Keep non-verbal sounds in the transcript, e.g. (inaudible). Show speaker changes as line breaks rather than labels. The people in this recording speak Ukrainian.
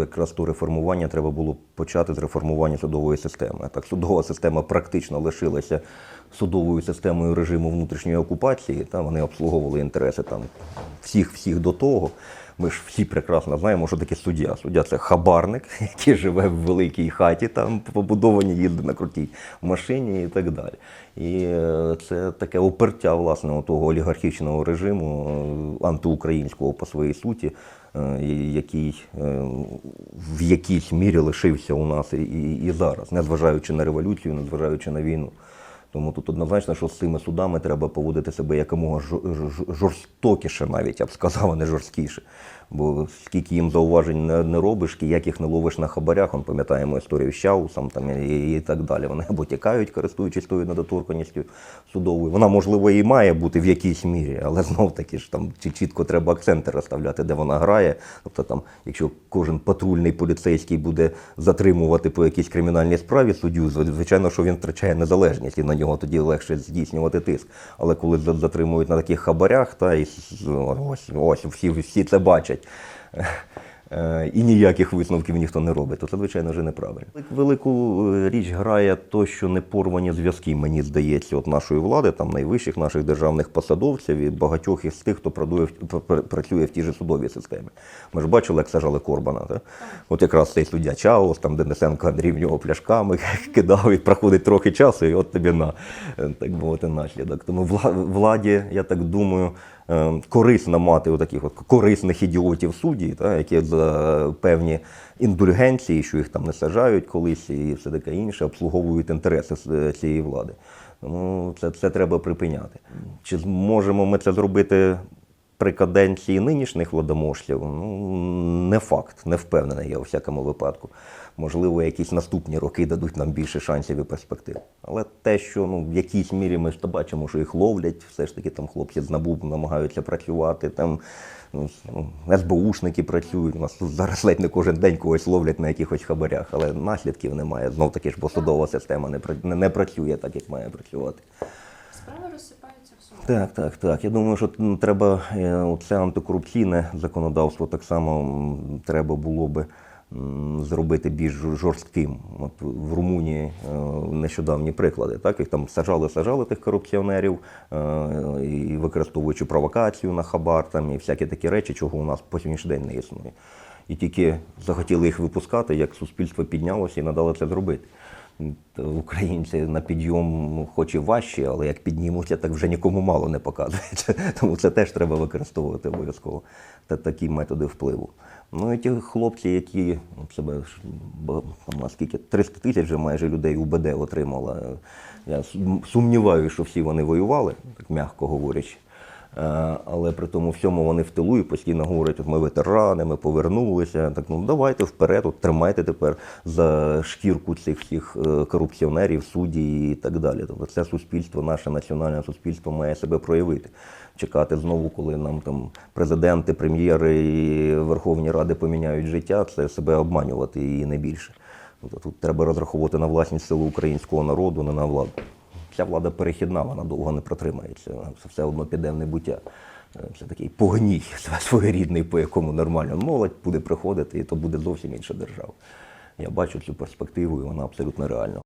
Якраз то реформування треба було почати з реформування судової системи. Так, судова система практично лишилася судовою системою режиму внутрішньої окупації. Та вони обслуговували інтереси там всіх всіх до того. Ми ж всі прекрасно знаємо, що таке суддя. Суддя це хабарник, (laughs) який живе в великій хаті, там побудовані, їздить на крутій машині і так далі. І е, це таке опертя власне того олігархічного режиму е, антиукраїнського по своїй суті, е, який в якійсь мірі лишився у нас і, і зараз, незважаючи на революцію, незважаючи на війну. Тому тут однозначно, що з цими судами треба поводити себе якомога жо- жо- жорстокіше, навіть я б сказав, а не жорсткіше. Бо скільки їм зауважень не, не робиш, як їх не ловиш на хабарях, он пам'ятаємо історію з Чаусом там, і, і так далі. Вони або тікають, користуючись тою недоторканістю судовою. Вона, можливо, і має бути в якійсь мірі, але знов таки ж там чітко треба акценти розставляти, де вона грає. Тобто, там, якщо кожен патрульний поліцейський буде затримувати по якійсь кримінальній справі суддю, звичайно, що він втрачає незалежність, і на нього тоді легше здійснювати тиск. Але коли затримують на таких хабарях, та і ось, ось всі, всі це бачать. Е, І ніяких висновків ніхто не робить, то це, звичайно, вже неправильно. Велику е, річ грає то, що не порвані зв'язки, мені здається, от нашої влади, там найвищих наших державних посадовців і багатьох із тих, хто продує, пр- пр- працює в тій же судовій системі. Ми ж бачили, як сажали Корбана. Так? От якраз цей суддя Чаус, там Денисенко Андрій в нього пляшками (laughs) кидав, і проходить трохи часу, і от тобі на е, так мовити наслідок. Тому владі, я так думаю, корисно мати таких от корисних ідіотів судді, та, які за певні індульгенції, що їх там не сажають колись і все таке інше, обслуговують інтереси з- цієї влади. Тому це, це треба припиняти. Чи зможемо ми це зробити при каденції нинішніх владоможців? Ну, не факт, не впевнений я у всякому випадку. Можливо, якісь наступні роки дадуть нам більше шансів і перспектив. Але те, що ну, в якійсь мірі ми ж то бачимо, що їх ловлять, все ж таки там хлопці з НАБУ намагаються працювати, там ну, ну, СБУшники працюють. У нас зараз ледь не кожен день когось ловлять на якихось хабарях, але наслідків немає. Знов таки ж, бо судова система не, не працює так, як має працювати.
Справи розсипаються в суді.
Так, так, так. Я думаю, що треба е, це антикорупційне законодавство так само треба було би зробити більш жорстким. От в Румунії е, нещодавні приклади, так їх там сажали, сажали тих корупціонерів, е, і використовуючи провокацію на хабар, там і всякі такі речі, чого у нас по сьогоднішній день не існує. І тільки захотіли їх випускати, як суспільство піднялося і надало це зробити. Українці на підйом хоч і важчі, але як піднімуться, так вже нікому мало не показується. (laughs) Тому це теж треба використовувати обов'язково. Та такі методи впливу. Ну і ті хлопці, які себе там, наскільки 300 тисяч вже майже людей УБД отримала. Я сумніваюся, що всі вони воювали, так м'яко говорячи. Е, Але при тому всьому вони в тилу і постійно говорять, ми ветерани, ми повернулися. Так ну давайте вперед, от тримайте тепер за шкірку цих всіх е, корупціонерів, судді і так далі. Тобто це суспільство, наше національне суспільство має себе проявити. Чекати знову, коли нам там президенти, прем'єри і Верховні Ради поміняють життя, це себе обманювати і не більше. Тобто тут треба розраховувати на власність сили українського народу, не на владу. Ця влада перехідна, вона довго не протримається. Це все одно піде в небуття. Е, Це такий погній (laughs) своєрідний, по якому нормально молодь буде приходити, і то буде зовсім інша держава. Я бачу цю перспективу, і вона абсолютно реальна.